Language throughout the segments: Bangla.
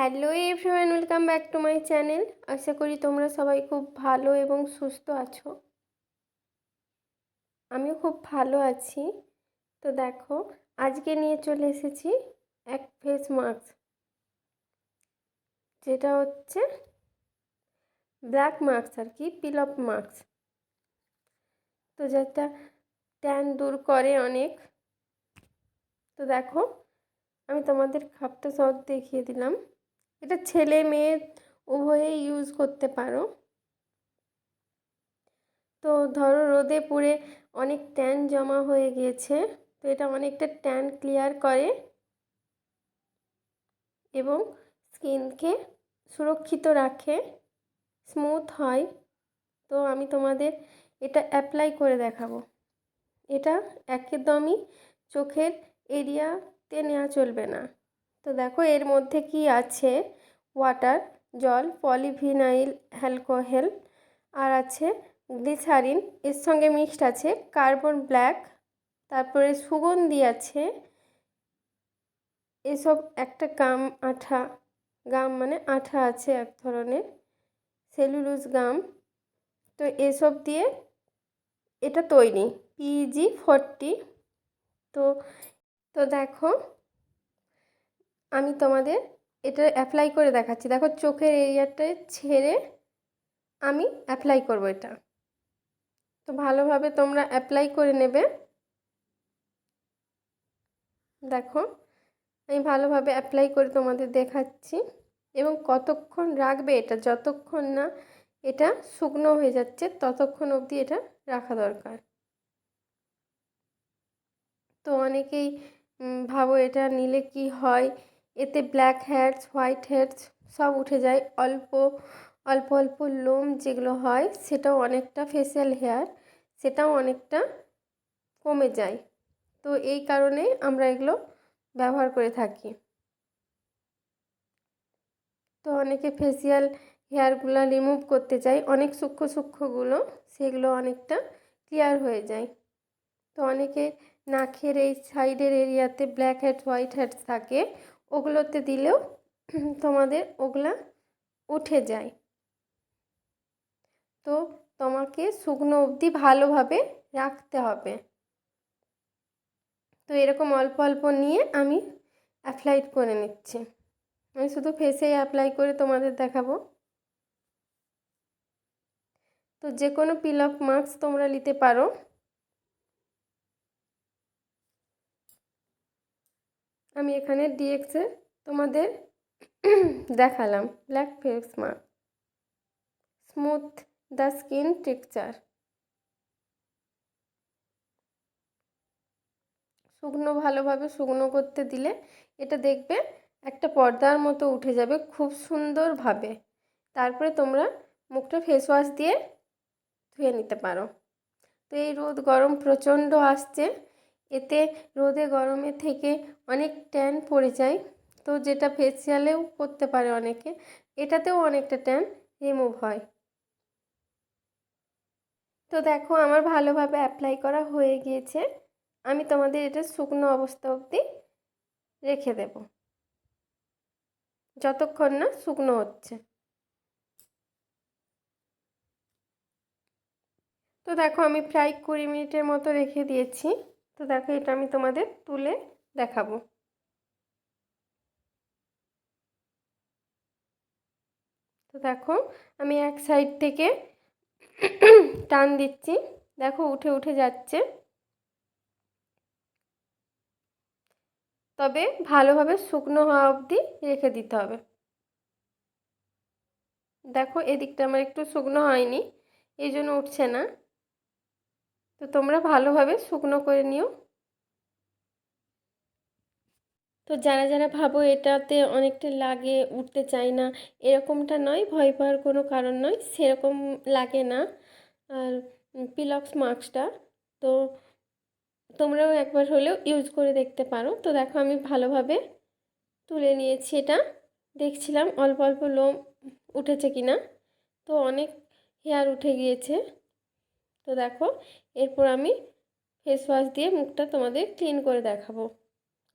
Hello everyone welcome back to my channel আশা করি তোমরা সবাই খুব ভালো এবং সুস্থ আছো। আমিও খুব ভালো আছি। তো দেখো, আজকে নিয়ে চলে এসেছি এক ফেস মাস্ক যেটা হচ্ছে ব্ল্যাক মাস্ক আর কি পিল অফ মাস্ক তো যেটা ট্যান দূর করে অনেক। তো দেখো, আমি তোমাদের খাপটা সব দেখিয়ে দিলাম। এটা ছেলে মেয়ে উভয়েই ইউজ করতে পারো। তো ধরো রোদে পুড়ে অনেক ট্যান জমা হয়ে গিয়েছে, তো এটা অনেকটা ট্যান ক্লিয়ার করে এবং স্কিনকে সুরক্ষিত রাখে স্মুথ হয়। তো আমি তোমাদের এটা অ্যাপ্লাই করে দেখাবো। এটা একদমই চোখের এরিয়াতে নেওয়া চলবে না। তো দেখো এর মধ্যে কি আছে? ওয়াটার জল পলিভিনাইল অ্যালকোহল আর আছে গ্লিসারিন এর সঙ্গে মিক্সড আছে কার্বন ব্ল্যাক তারপরে সুগন্ধি আছে। এসব একটা গাম আঠা গাম মানে আঠা আছে এক ধরনের সেলুলোজ গাম তো এসব দিয়ে এটা তৈরি পিজি ফর্টি তো তো দেখো আমি তোমাদের এটা অ্যাপ্লাই করে দেখাচ্ছি। দেখো চোখের এরিয়াটায় ছেড়ে আমি অ্যাপ্লাই করব এটা। তো ভালোভাবে তোমরা অ্যাপ্লাই করে নেবে। দেখো, আমি ভালোভাবে অ্যাপ্লাই করে তোমাদের দেখাচ্ছি। এবং কতক্ষণ রাখবে এটা, যতক্ষণ না এটা শুকনো হয়ে যাচ্ছে, ততক্ষণ অবধি এটা রাখা দরকার। তো অনেকেই ভাবো এটা নিলে কি হয়? এতে ব্ল্যাক হেয়ারস হোয়াইট হেয়ারস সব উঠে যায়। অল্প অল্প অল্প লোম যেগুলো হয়, সেটাও অনেকটা ফেসিয়াল হেয়ার, সেটাও অনেকটা কমে যায়। তো এই কারণে আমরা এগুলো ব্যবহার করে থাকি। তো অনেকে ফেসিয়াল হেয়ারগুলো রিমুভ করতে চাই অনেক সূক্ষ্ম সূক্ষ্মগুলো, সেগুলো অনেকটা ক্লিয়ার হয়ে যায়। তো অনেকে নাকের এই সাইডের এরিয়াতে ব্ল্যাক হেড হোয়াইট হেড থাকে। ওগুলোতে দিলেও তোমাদের ওগুলা উঠে যায়। তো তোমাকে শুকনো অবধি ভালোভাবে রাখতে হবে। তো এরকম অল্প অল্প নিয়ে আমি অ্যাপ্লাই করে নিচ্ছি। আমি শুধু ফেসেই অ্যাপ্লাই করে তোমাদের দেখাবো। তো যে কোনো পিল অফ মাস্ক তোমরা নিতে পারো। আমি এখানে ডিএক্সে তোমাদের দেখালাম। Black face mask smooth the skin texture শুকনো ভালোভাবে শুকনো করতে দিলে এটা দেখবে একটা পর্দার মতো উঠে যাবে খুব সুন্দরভাবে। তারপরে তোমরা মুখটা ফেস ওয়াশ দিয়ে ধুয়ে নিতে পারো। তো এই রোদ গরম প্রচণ্ড আসছে। এতে রোদে গরমে থেকে অনেক ট্যান পড়ে যায় তো যেটা ফেসিয়ালেও করতে পারে অনেকে, এটাতেও অনেকটা ট্যান রিমুভ হয়। তো দেখো, আমার ভালোভাবে অ্যাপ্লাই করা হয়ে গিয়েছে। আমি তোমাদের এটা শুকনো অবস্থা অবধি রেখে দেব। যতক্ষণ না শুকনো হচ্ছে। তো দেখো, আমি প্রায় কুড়ি মিনিটের মতো রেখে দিয়েছি। তো দেখো, এটা আমি তোমাদের তুলে দেখাবো। তো দেখো, আমি এক সাইড থেকে টান দিচ্ছি। দেখো, উঠে উঠে যাচ্ছে। তবে ভালোভাবে শুকনো হওয়া অবধি রেখে দিতে হবে। দেখো, এদিকটা আমার একটু শুকনো হয়নি, এই জন্য উঠছে না। তো তোমরা ভালোভাবে শুকনো করে নিও। তো যারা যারা ভাবো এটাতে অনেকটা লাগে, উঠতে চায় না, এরকমটা নয়, ভয় পাওয়ার কোনো কারণ নয়, সেরকম লাগে না। আর পিলক্স মাস্কটা তো তোমরাও একবার হলেও ইউজ করে দেখতে পারো। তো দেখো আমি ভালোভাবে তুলে নিয়েছি এটা। দেখছিলাম অল্প অল্প লোম উঠেছে কি না তো অনেক হেয়ার উঠে গিয়েছে। তো দেখো, এরপর আমি ফেস ওয়াশ দিয়ে মুখটা তোমাদের ক্লিন করে দেখাবো।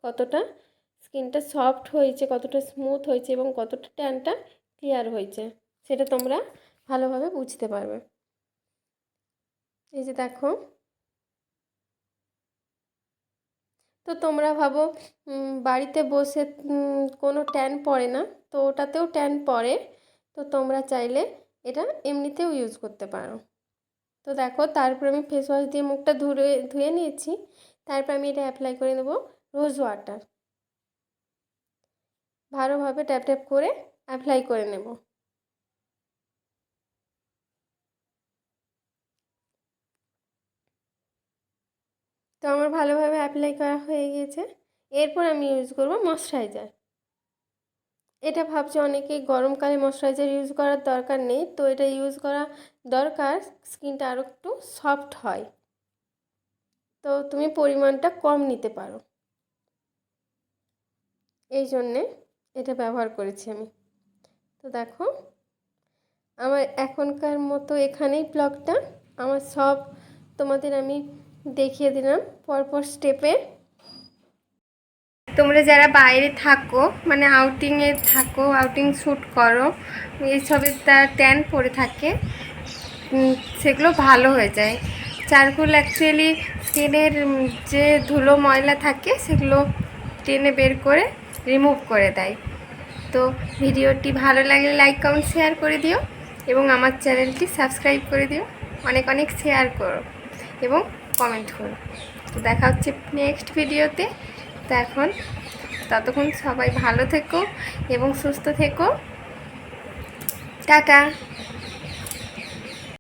কতটা স্কিনটা সফট হয়েছে, কতটা স্মুথ হয়েছে এবং কতটা ট্যানটা ক্লিয়ার হয়েছে, সেটা তোমরা ভালোভাবে বুঝতে পারবে। এই যে দেখো। তো তোমরা ভাবো বাড়িতে বসে কোনো ট্যান পড়ে না, তো ওটাতেও ট্যান পড়ে, তো তোমরা চাইলে এটা এমনিতেও ইউজ করতে পারো। তো দেখো, তারপর আমি ফেস ওয়াশ দিয়ে মুখটা ধুয়ে ধুয়ে নিয়েছি। তারপর আমি এটা অ্যাপ্লাই করে নেব রোজ ওয়াটার ভালোভাবে ট্যাপ ট্যাপ করে অ্যাপ্লাই করে নেব। তো আমার ভালোভাবে অ্যাপ্লাই করা হয়ে গিয়েছে। এরপর আমি ইউজ করব ময়শ্চারাইজার এটা ভাবছি অনেকেই, গরমকালে ময়শ্চারাইজার ইউজ করার দরকার নেই। তো এটা ইউজ করা দরকার স্কিনটা আরও একটু সফট হয়। তো তুমি পরিমাণটা কম নিতে পারো। এই জন্যে এটা ব্যবহার করেছি আমি। তো দেখো, আমার এখনকার মতো এখানেই ব্লগটা আমার সব তোমাদের আমি দেখিয়ে দিলাম। পরপর স্টেপে তোমরা যারা বাইরে থাকো মানে আউটিংয়ে থাকো আউটিং শ্যুট করো এইসবের তারা ট্যান পরে থাকে সেগুলো ভালো হয়ে যায়। চারকোল অ্যাকচুয়ালি স্কিনের যে ধুলো ময়লা থাকে, সেগুলো টেনে বের করে রিমুভ করে দেয়। তো ভিডিওটি ভালো লাগলে লাইক কমেন্ট শেয়ার করে দিও এবং আমার চ্যানেলটি সাবস্ক্রাইব করে দিও। অনেক অনেক শেয়ার করো এবং কমেন্ট করো। তো দেখা হচ্ছে নেক্সট ভিডিওতে তো এখন ততক্ষণ সবাই ভালো থেকো এবং সুস্থ থেকো। টাটা।